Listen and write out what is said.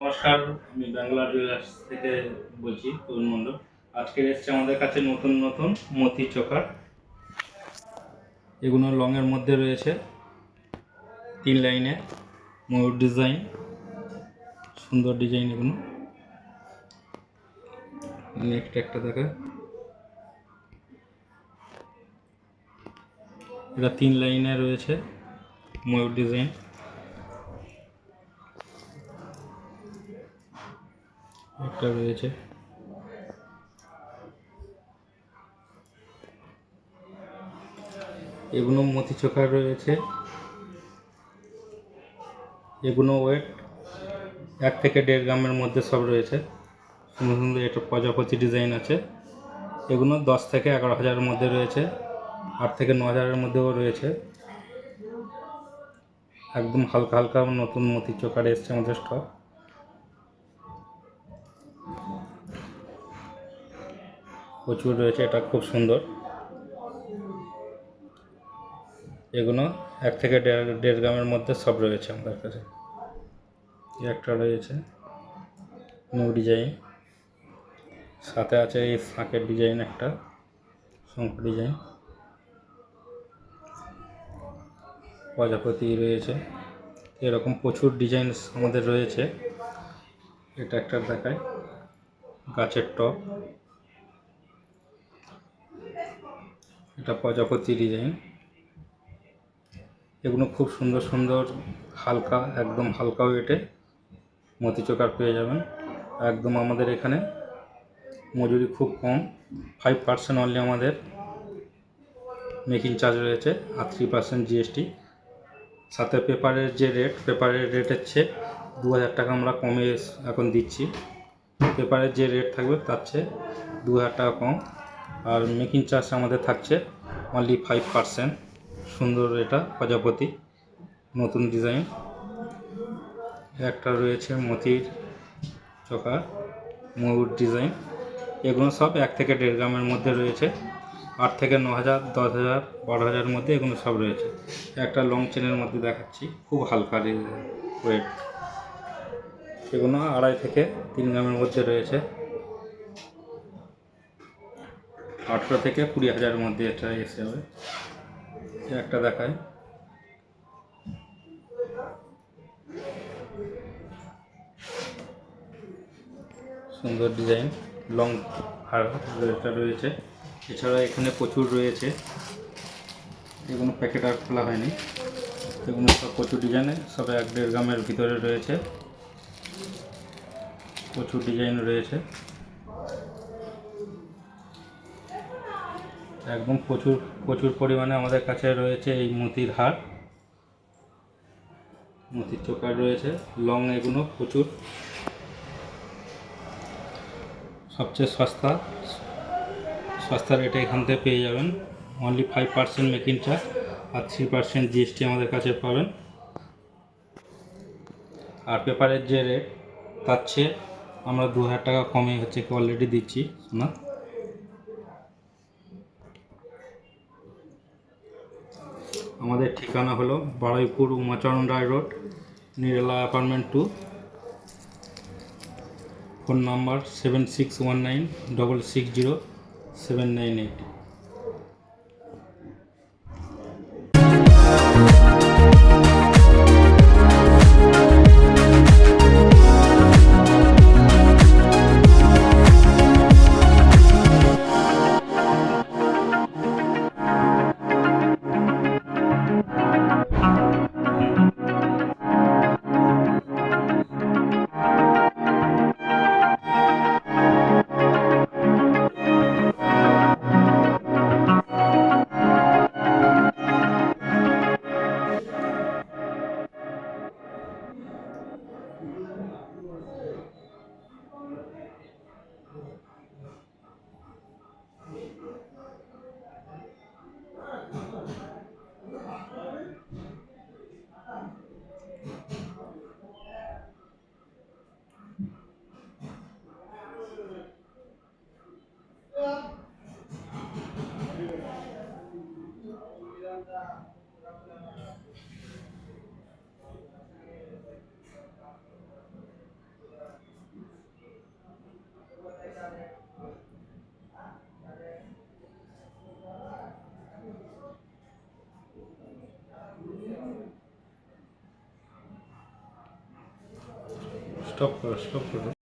নমস্কার, আমি ব্যাঙ্গালোর জুয়েলার্স থেকে বলছি তরুণ মণ্ডল। আজকে এসছে আমাদের কাছে নতুন নতুন মতি চোকার। এগুলো লংয়ের মধ্যে রয়েছে। তিন লাইনে, ময়ূর ডিজাইন, সুন্দর ডিজাইন এগুলো। নেক্সট একটা দেখা। এটা তিন লাইনে রয়েছে ময়ূর ডিজাইন। একটা রয়েছে। এগুলো মতি চোখা রয়েছে। এগুলো ওয়েট এক থেকে দেড় গ্রামের মধ্যে সব রয়েছে। সুন্দর সুন্দর এটা প্রজাপতি ডিজাইন আছে। এগুলো দশ থেকে এগারো হাজারের মধ্যে রয়েছে। আট থেকে ন হাজারের মধ্যেও রয়েছে। একদম হালকা হালকা নতুন মতি চোকার এসছে আমাদের স্টক প্রচুর রয়েছে, এটা খুব সুন্দর। এগুলো এক থেকে দেড় দেড় গ্রামের মধ্যে সব রয়েছে আমাদের কাছে। একটা রয়েছে নিউ ডিজাইন সাথে আছে এই শাঁখের ডিজাইন একটা, শঙ্খ ডিজাইন প্রজাপতি রয়েছে। এরকম প্রচুর ডিজাইন আমাদের রয়েছে। এটা একটা দেখায়। গাছের টপ এটা প্রজাপতি ডিজাইন। এগুলো খুব সুন্দর সুন্দর, হালকা, একদম হালকা ওয়েটে মতি চোকার পেয়ে যাবেন। একদম আমাদের এখানে মজুরি খুব কম ফাইভ পার্সেন্ট অনলি আমাদের মেকিং চার্জ রয়েছে, আর থ্রি পার্সেন্ট জিএসটি সাথে পেপারের যে রেট পেপারের রেটের চেয়ে দু হাজার টাকা আমরা কমে এখন দিচ্ছি। পেপারের যে রেট থাকবে তার চেয়ে দু হাজার টাকা কম। আর মেকিং চার্জ আমাদের থাকছে অনলি ফাইভ পার্সেন্ট সুন্দর এটা, প্রজাপতি। নতুন ডিজাইন একটা রয়েছে মতির চোখা, ময়ূর ডিজাইন এগুলো সব এক থেকে দেড় গ্রামের মধ্যে রয়েছে। আট থেকে ন হাজার, দশ হাজার, বারো হাজারের মধ্যে এগুলো সব রয়েছে। একটা লং চেনের মধ্যে দেখাচ্ছি। খুব হালকা ওয়েট এগুলো আড়াই থেকে তিন গ্রামের মধ্যে রয়েছে। আঠেরো থেকে কুড়ি হাজারের মধ্যে এটা এসে এই একটা দেখায় সুন্দর ডিজাইন, লং হার এটা রয়েছে। এছাড়া এখানে প্রচুর রয়েছে। এগুলো প্যাকেট আর খোলা হয়নি। এগুলো সব প্রচুর ডিজাইনে, সব এক দেড় গ্রামের ভিতরে রয়েছে। প্রচুর ডিজাইন রয়েছে। একদম প্রচুর প্রচুর পরিমাণে আমাদের কাছে রয়েছে এই মতির হার। মতির চোকার রয়েছে, লং এগুলো প্রচুর। সবচেয়ে সস্তা সস্তা রেটে এখান থেকে পেয়ে যাবেন। Only five percent making charge আর থ্রি পার্সেন্ট জিএসটি আমাদের কাছে পাবেন। আর পেপারের যে রেট তার চেয়ে আমরা দু হাজার টাকা কমে হচ্ছে অলরেডি দিচ্ছি, সোনা। আমাদের ঠিকানা হলো Baruipur Umacharan Roy road, Nirala apartment two. Phone number seven six one nine double six zero seven nine eight. Stop var, stop var.